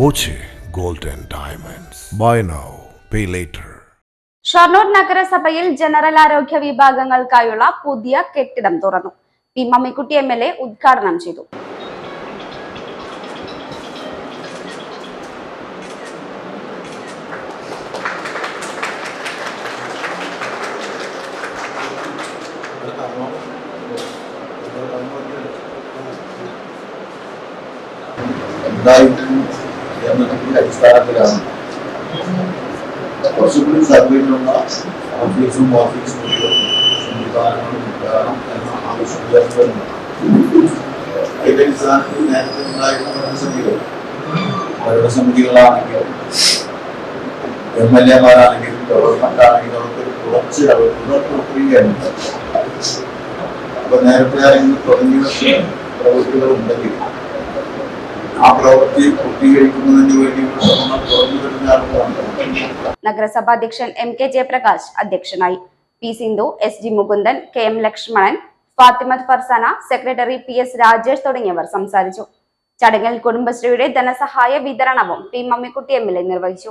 Boche gold and diamonds buy now pay later Shoranur നഗരസഭയിൽ general ആരോഗ്യ വിഭാഗങ്ങൾക്കായുള്ള പുതിയ കെട്ടിടം തുറന്നു. P Mammikutty M L A ഉദ്ഘാടനം ചെയ്തു. എന്നതിന്റെ അടിസ്ഥാനത്തിലാണ്. കുറച്ചുകൂടി സൗകര്യമുള്ള ഓഫീസും ഓഫീസ് സംവിധാനങ്ങളും ഉണ്ടാകണം എന്ന ആവശ്യം ഉയർത്തുന്നു അതിന്റെ അടിസ്ഥാനത്തിൽ നേരത്തെ ഉണ്ടായിരുന്ന ഭരണസമിതികൾ ഭരണസമിതികളാണെങ്കിലും എം എൽ എമാരാണെങ്കിലും ഗവൺമെന്റ് ആണെങ്കിലും അവർക്ക് കുറച്ച് അവർ തുടർ പ്രക്രിയയുണ്ട് അപ്പൊ നേരത്തെ ആരെങ്കിലും തുടങ്ങിയ പ്രവൃത്തികൾ ഉണ്ടെങ്കിൽ ആ പ്രവൃത്തി പൂർത്തീകരിക്കുന്നതിന് വേണ്ടിയുള്ള ശ്രമങ്ങൾ തുറന്നു എം കെ ജയപ്രകാശ് അധ്യക്ഷനായി. P Sindhu S G Mukundan K M Lakshmanan Fathimath Farsana secretary P S Rajesh തുടങ്ങിയവർ സംസാരിച്ചു. ചടങ്ങിൽ കുടുംബശ്രീയുടെ ധനസഹായ വിതരണവും P Mammikutty M L A നിർവഹിച്ചു.